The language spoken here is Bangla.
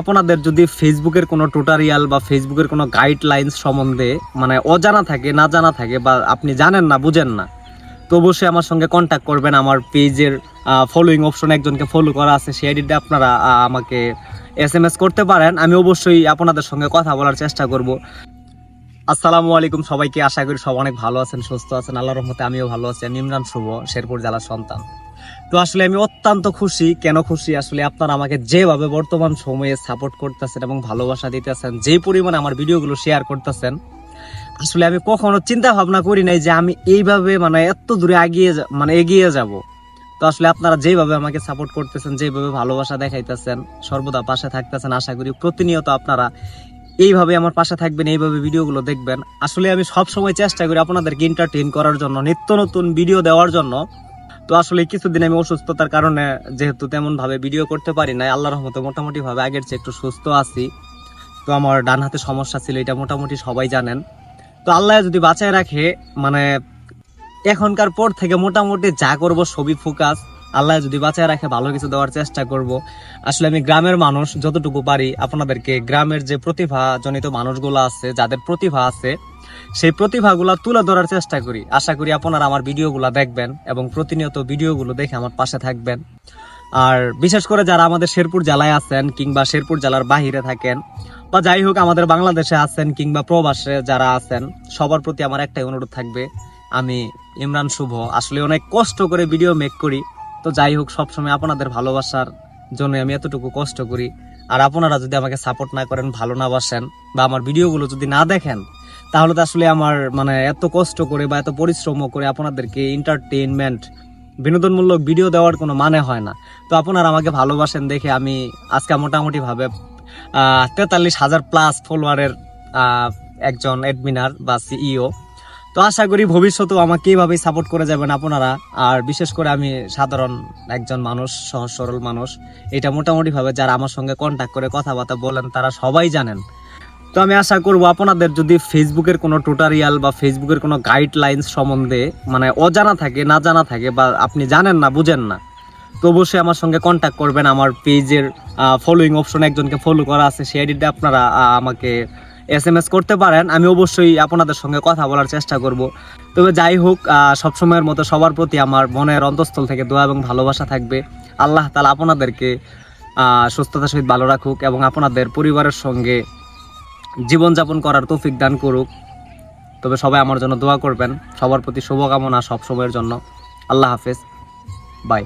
আপনাদের যদি ফেসবুকের কোনো টোটারিয়াল বা ফেসবুকের কোনো গাইডলাইন্স সম্বন্ধে মানে অজানা থাকে, না জানা থাকে বা আপনি জানেন না, বুঝেন না, তো অবশ্যই আমার সঙ্গে কন্ট্যাক্ট করবেন। আমার পেজের ফলোয়িং অপশন একজনকে ফলো করা আছে, সেই আইডিটা আপনারা আমাকে এস এম এস করতে পারেন। আমি অবশ্যই আপনাদের সঙ্গে কথা বলার চেষ্টা করব। আসসালামু আলাইকুম সবাইকে, আশা করি সব অনেক ভালো আছেন, সুস্থ আছেন। আল্লাহর রহমতে আমিও ভালো আছি। আমি ইমরান শুভ, শেরপুর জেলার সন্তান। তো আসলে আমি অত্যন্ত খুশি। কেন খুশি? আসলে আপনারা আমাকে যেভাবে বর্তমান সময়ে সাপোর্ট করতেছেন এবং ভালোবাসা দিতেছেন, যে পরিমাণে আমার ভিডিওগুলো শেয়ার করতেছেন, আসলে আমি কখনো চিন্তা ভাবনা করি নাই যে আমি এইভাবে মানে এত দূরে এগিয়ে মানে এগিয়ে যাব। তো আসলে আপনারা যেভাবে আমাকে সাপোর্ট করতেছেন, যেভাবে ভালোবাসা দেখাইতেছেন, সর্বদা পাশে থাকতেছেন, আশা করি প্রতিনিয়ত আপনারা এইভাবে আমার পাশে থাকবেন, এইভাবে ভিডিওগুলো দেখবেন। আসলে আমি সব সময় চেষ্টা করি আপনাদেরকে এন্টারটেইন করার জন্য, নিত্য নতুন ভিডিও দেওয়ার জন্য। তো আসলে কিছুদিন আমি অসুস্থতার কারণে যেহেতু তেমনভাবে ভিডিও করতে পারি না আল্লাহ রহমতে মোটামুটিভাবে আগের চেয়ে একটু সুস্থ আছি। তো আমার ডান হাতে সমস্যা ছিল, এটা মোটামুটি সবাই জানেন। তো আল্লাহ যদি বাঁচায় রাখে মানে এখনকার পর থেকে মোটামুটি যা করব ছবি ফোকাস আল্লাহ যদি বাঁচায় রাখে, ভালো কিছু দেওয়ার চেষ্টা করব। আসলে আমি গ্রামের মানুষ, যতটুকু পারি, আপনাদেরকে গ্রামের যে প্রতিভাজনিত মানুষগুলো আছে, যাদের প্রতিভা আছে, সেই প্রতিভাগুলো তুলে ধরার চেষ্টা করি। আশা করি আপনারা আমার ভিডিওগুলো দেখবেন এবং প্রতিনিয়ত ভিডিওগুলো দেখে আমার পাশে থাকবেন। আর বিশেষ করে যারা আমাদের শেরপুর জেলায় আছেন কিংবা শেরপুর জেলার বাহিরে থাকেন, বা যাই হোক আমাদের বাংলাদেশে আছেন কিংবা প্রবাসে যারা আছেন, সবার প্রতি আমার একটাই অনুরোধ থাকবে। আমি ইমরান শুভ। আসলে অনেক কষ্ট করে ভিডিও মেক করি। তো যাই হোক, সবসময় আপনাদের ভালোবাসার জন্য আমি এতটুকু কষ্ট করি। আর আপনারা যদি আমাকে সাপোর্ট না করেন, ভালো না বাসেন, বা আমার ভিডিওগুলো যদি না দেখেন, তাহলে তো আসলে আমার মানে এত কষ্ট করে বা এত পরিশ্রম করে আপনাদেরকে এন্টারটেইনমেন্ট বিনোদনমূলক ভিডিও দেওয়ার কোনো মানে হয় না। তো আপনারা আমাকে ভালোবাসেন দেখে আমি আজকে মোটামুটিভাবে তেতাল্লিশ হাজার প্লাস ফলোয়ারের একজন অ্যাডমিনার বা সিইও তো আশা করি ভবিষ্যতেও আমাকে এইভাবেই সাপোর্ট করে যাবেন আপনারা। আর বিশেষ করে আমি সাধারণ একজন মানুষ, সহজ সরল মানুষ। এটা মোটামুটিভাবে যারা আমার সঙ্গে কন্ট্যাক্ট করে, কথাবার্তা বলেন, তারা সবাই জানেন। তো আমি আশা করব আপনাদের যদি ফেসবুকের কোনো টোটারিয়াল বা ফেসবুকের কোনো গাইডলাইন্স সম্বন্ধে মানে অজানা থাকে, না জানা থাকে বা আপনি জানেন না, বুঝেন না, তো অবশ্যই আমার সঙ্গে কন্ট্যাক্ট করবেন। আমার পেজের ফলোয়িং অপশন একজনকে ফলো করা আছে সেই আইডিটা আপনারা আমাকে এস এম এস করতে পারেন, আমি অবশ্যই আপনাদের সঙ্গে কথা বলার চেষ্টা করব। তবে যাই হোক সবসময়ের মতো সবার প্রতি আমার মনের অন্তঃস্থল থেকে দোয়া এবং ভালোবাসা থাকবে। আল্লাহ তালা আপনাদেরকে সুস্থতার সহিত ভালো রাখুক এবং আপনাদের পরিবারের সঙ্গে জীবনযাপন করার তৌফিক দান করুক। তবে সবাই আমার জন্য দোয়া করবেন। সবার প্রতি শুভকামনা সব সময়ের জন্য। আল্লাহ হাফেজ। বাই